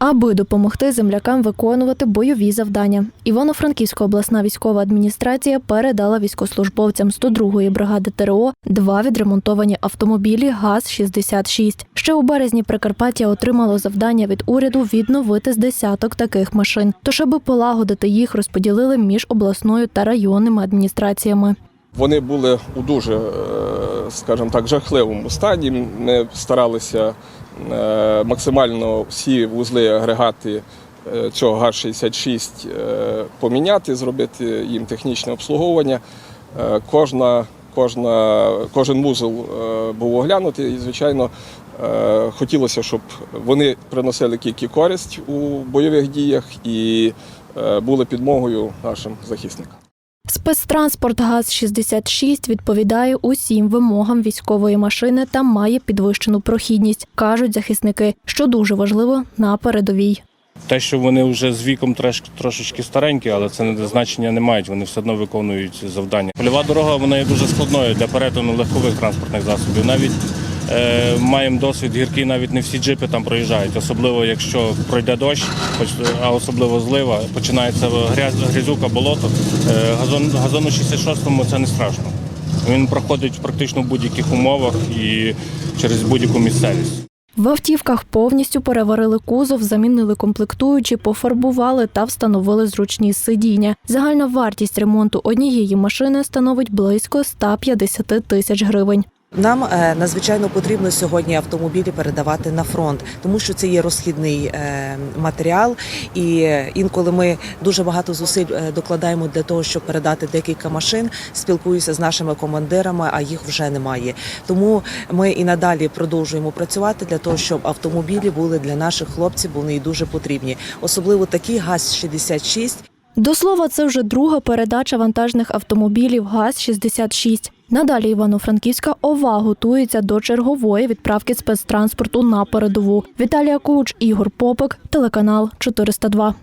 аби допомогти землякам виконувати бойові завдання. Івано-Франківська обласна військова адміністрація передала військовослужбовцям 102-ї бригади ТРО два відремонтовані автомобілі ГАЗ-66. Ще у березні Прикарпаття отримало завдання від уряду відновити з десяток таких машин. Тож, аби полагодити їх, розподілили між обласною та районними адміністраціями. Вони були у дуже, е, скажімо так, жахливому стані. Ми старалися максимально всі вузли агрегати е, цього ГАЗ-66 е, поміняти, зробити їм технічне обслуговування. Е, Кожна, кожна, кожен вузол е, був оглянутий і, звичайно, е, хотілося, щоб вони приносили тільки користь у бойових діях і е, були підмогою нашим захисникам. Спецтранспорт ГАЗ-66 відповідає усім вимогам військової машини та має підвищену прохідність, кажуть захисники, що дуже важливо на передовій. Те, що вони вже з віком трош, трошечки старенькі, але це не- значення не мають. Вони все одно виконують завдання. Польова дорога вона є дуже складною для перетину легкових транспортних засобів. Навіть маємо досвід гіркий, навіть не всі джипи там проїжджають, особливо якщо пройде дощ, а особливо злива, починається грязюка, болото. Е, газон, газону 66-му це не страшно. Він проходить практично в будь-яких умовах і через будь-яку місцевість. В автівках повністю переварили кузов, замінили комплектуючі, пофарбували та встановили зручні сидіння. Загальна вартість ремонту однієї машини становить близько 150 тисяч гривень. Нам е, надзвичайно потрібно сьогодні автомобілі передавати на фронт, тому що це є розхідний е, матеріал, і е, інколи ми дуже багато зусиль докладаємо для того, щоб передати декілька машин. Спілкуюся з нашими командирами, а їх вже немає. Тому ми і надалі продовжуємо працювати для того, щоб автомобілі були для наших хлопців, вони і дуже потрібні, особливо такі ГАЗ-66, До слова, це вже друга передача вантажних автомобілів ГАЗ-66. Надалі Івано-Франківська ОВА готується до чергової відправки спецтранспорту на передову. Віталія Куч, Ігор Попик, телеканал 402.